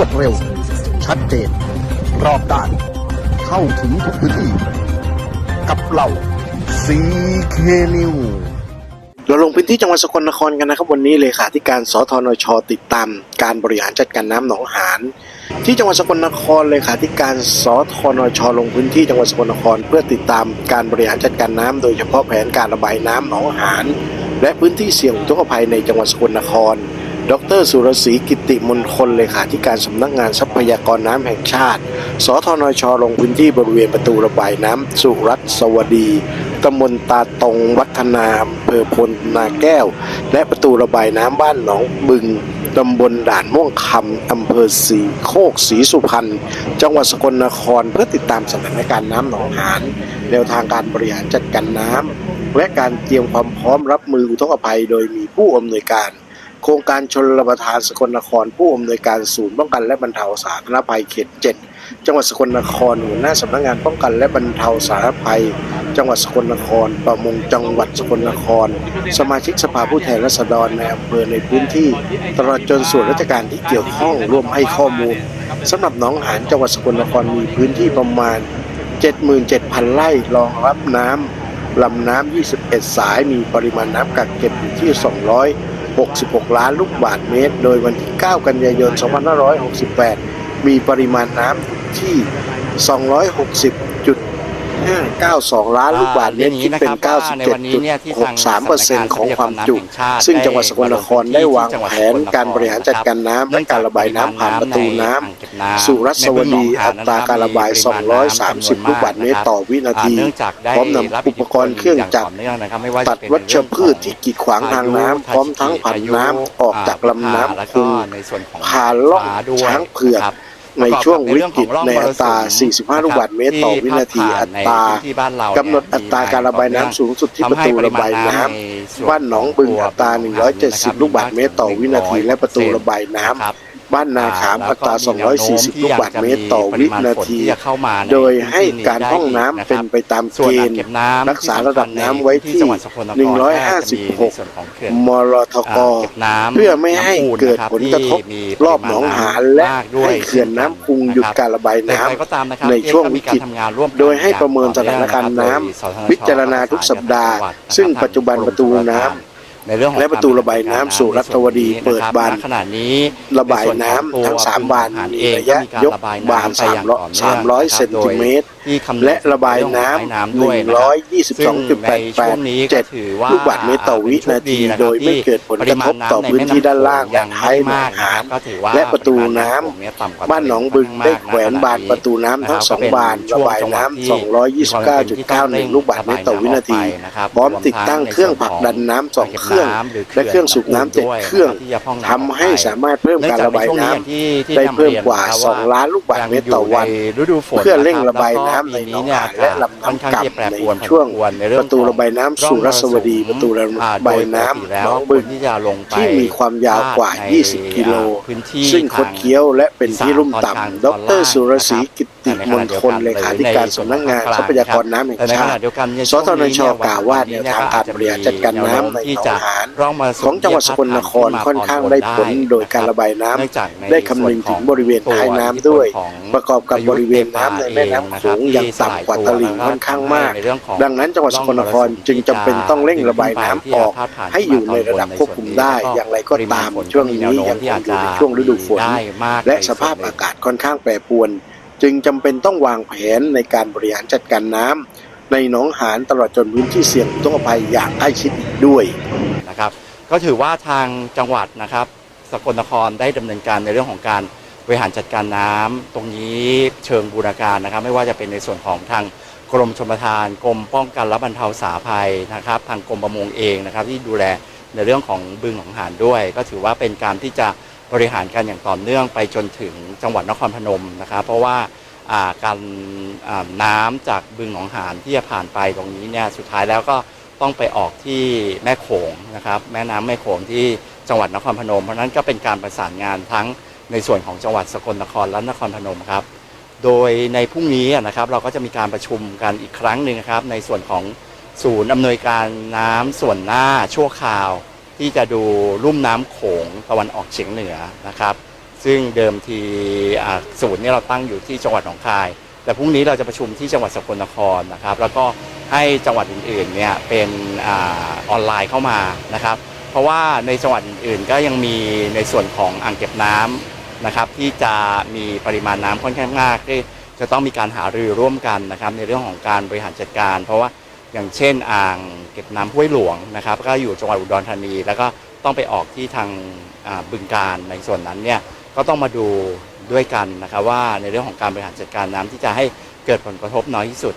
วดเร็ว ชัดเจน รอบด้าน เข้าถึงทุกพื้นที่ กับเราซีเคนิวเราลงพื้นที่จังหวัดสกลนครกันนะครับ วันนี้เลขาธิการสทนช ติดตาม การบริหารจัดการน้ำหนองหานที่จังหวัดสกลนครเลขาธิการสทนช ลงพื้นที่จังหวัดสกลนคร เพื่อติดตามการบริหารจัดการน้ำโดยเฉพาะแผนการระบายน้ำหนองหานและพื้นที่เสี่ยงอุกภัยในจังหวัดสกลนคร ดรสุรศรีกิติมนคลเลขาธิการสำนักงานทรัพยากรน้ำแห่งชาติ สทนชลงพื้นที่บริเวณประตูระบายน้ำสุรัตสวัสดีตำบลตาตรงวัฒนาอำเภอพลนาแก้ว และประตูระบายน้ำบ้านหนองบึงตำบลด่านม่วงคำอำเภอสีโคกศรีสุพรรณจังหวัดสกลนครเพื่อติดตามสถานการณ์น้ำหนองหานแนวทางการบริหารจัดการน้ำและการเตรียมความพร้อมรับมืออุทกภัย โดยมีผู้อำนวยการ โครงการชนรประทานสกลนคร ผู้อำนวยการศูนย์ป้องกันและบรรเทาสาธารณภัยเขตเจ็ดจังหวัดสกลนครหัวหน้าสำนักงานป้องกันและบรรเทาสาธารณภัย จังหวัดสกลนคร ประมงจังหวัดสกลนคร สมาชิกสภาผู้แทนราษฎรในอำเภอในพื้นที่ ตลอดจนส่วนราชการที่เกี่ยวข้องร่วมให้ข้อมูลสำหรับหนองหานจังหวัดสกลนครมีพื้นที่ประมาณ 77,000 ไร่รองรับน้ำลำน้ำ21 สายมีปริมาณน้ำกักเก็บอยู่ที่ 66 ล้านลูกบาศก์เมตร โดยวันที่ 9 กันยายน 2568 มีปริมาณน้ำที่ 260. 260.592 ล้านลูกบาศก์เมตรคิดเป็น 97.63%ของความจุ ซึ่งจังหวัดสกลนครได้วางแผนการบริหารจัดการน้ำและการระบายน้ำผ่านประตูน้ำสู่รัศวดีอัตราการระบาย 230 ลูกบาศก์เมตรต่อวินาทีเนื่องจากได้พร้อมนำอุปกรณ์เครื่องจักรย่าต่อเนื่องนะครับไม่ว่าตัจะดเป็นวัชพืชที่กีดขวางทางน้ำพร้อมทั้งผันน้ำออกจากลำน้ำแล้วคุก็งในส่วนของผ่านล่องฟ้ด้วยช้างเผือกนะครับ ในช่วงวิกฤตประอบในกับอัตรา 45 ลูกบาศก์เมตรต่อวินาทีอัตราที่บ้านเรากำหนดอัตราการระบายน้ำสูงสุดที่ประตูระบายน้ำบ้านหนองบึงอัตรา 170 ลูกบาศก์เมตรต่อวินาทีและประตูระบายน้ำครั บบ้านนาขามอัตรา 240 ลูกบาศก์เมตรต่อวินาทีที่จะเข้ามาในโดยให้การพร่องน้ำเป็นไปตามส่วนเกอ่างณฑ์เก็บน้ำรักษาระดับน้ำไว้ที่จังหวัดสกลนคร156ส่วนของเขื่อนมรทกอ่าเก็บน้ำเพื่อไม่ให้เกิดผลกระทบที่มีรอบหนองหานและมากด้วยให้เขื่อนน้ำพุงหยุดการระบายแต่น้ำใครก็ตามนะครับในช่วงที่วิกฤตมีาทำงานร่วมกันโดยให้ประเมินสถานการณ์น้ำโดยสทชพิจารณาทุกสัปดาห์ ซึ่งปัจจุบันประตูน้ำ ในเรื่องของและประตูระบายน้ำสู่รัฐวดีเปิดบานขณะนี้ ระบายน้ำทั้งสามบานมีระยะยกบาน300 300เซนติเมตร ที่คำนึงและระบายน้ำด้วยนะครับ122.88ลูกบาศก์เมตรต่อวินาที โดยไม่เกิดผลกระทบต่อพื้นที่ด้านล่างและท้ายหนองหานและประตูน้ำบ้านหนองบึงได้แขวนบานประตูน้ำทั้งสองบานระบายน้ำ229.91ลูกบาศก์เมตรต่อวินาทีพร้อมติดตั้งเครื่องผลักดันน้ำสองเครื่อง และเครื่องสูบน้ำเจ็ดเครื่องทำให้สามารถเพิ่มการระบายน้ำได้เพิ่มกว่า2ล้านลูกบาศก์เมตรต่อวัน เพื่อเร่งระบายน้ำในหนองหานและลำน้ำก่ำในช่วงประตูระบายน้ำสู่รัศวดีประตูระบายน้ำหนองบึงที่จะลงไปที่มีความยาวกว่าใน20 กิโลพื้นที่ซึ่งคดเคี้ยวและเป็นที่ลุ่มทางต่ำ ดรสุรศรีกิติมนคลเลขาธิการสำนักงานทรัพยากรน้ำแห่งแต่ในชาขณะติเดียวกันในสทนชกล่าวว่าแนวทางการบริหารจัดการน้ำในหนองหานของจังหวัดสกลนครค่อนข้างได้ผลโดยการระบายน้ำได้คำนึงถึงบริเวณท้ายน้ำด้วย ประกอบกับบริเวณน้ำในแม่น้ำโขงยังต่ำกว่าตลิ่งค่อนข้างมาก ดังนั้นจังหวัดสกลนครจึงจำเป็นต้องเร่งระบายน้ำออก ให้อยู่ในระดับควบคุมได้ อย่างไรก็ตามช่วงนี้ยังคงอยู่ในช่วงฤดูฝนและสภาพอากาศค่อนข้างแปรปรวน จึงจำเป็นต้องวางแผนในการบริหารจัดการน้ำในหนองหานตลอดจนพื้นที่เสี่ยงอุทกภัยอย่างใกล้ชิดอีกด้วยนะครับก็ถือว่าทางจังหวัดนะครับสกลนครได้ดำเนินการในเรื่องของการ บริหารจัดการน้ำตรงนี้เชิงบูรณาการนะครับ ไม่ว่าจะเป็นในส่วนของทางกรมชลประทาน กรมป้องกันและบรรเทาสาภัยนะครับ ทางกรมประมงเองนะครับ ที่ดูแลในเรื่องของบึงของหานด้วย ก็ถือว่าเป็นการที่จะบริหารกันอย่างต่อเนื่องไปจนถึงจังหวัดนครพนมนะครับ เพราะว่าการน้ำจากบึงหนองหานที่จะผ่านไปตรงนี้เนี่ยสุดท้ายแล้วก็ต้องไปออกที่แม่โขงนะครับ แม่น้ำแม่โขงที่จังหวัดนครพนม เพราะฉะนั้นก็เป็นการประสานงานทั้ง ในส่วนของจังหวัดสกลนครและนครพนมครับ โดยในพรุ่งนี้นะครับเราก็จะมีการประชุมกันอีกครั้งหนึ่งครับ ในส่วนของศูนย์อำนวยการน้ำส่วนหน้าชั่วคราว ที่จะดูลุ่มน้ำโขงตะวันออกเฉียงเหนือนะครับ ซึ่งเดิมทีศูนย์นี่ยเราตั้งอยู่ที่จังหวัดหนองคาย แต่พรุ่งนี้เราจะประชุมที่จังหวัดสกลนครนะครับ แล้วก็ให้จังหวัดอื่นๆเนี่ยเป็นอออนไลน์เข้ามานะครับ เพราะว่าในจังหวัดอื่นๆก็ยังมีในส่วนของอ่างเก็บน้ำ นะครับที่จะมีปริมาณน้ำค่อนข้างมากที่จะต้องมีการหารือร่วมกันนะครับในเรื่องของการบริหารจัดการ เพราะว่าอย่างเช่นอ่างเก็บน้ำห้วยหลวงนะครับ ก็อยู่จังหวัดอุดรธานี แล้วก็ต้องไปออกที่ทางบึงการในส่วนนั้นเนี่ยก็ต้องมาดูด้วยกันนะครับว่าในเรื่องของการบริหารจัดการน้ำที่จะให้เกิดผลกระทบน้อยที่สุด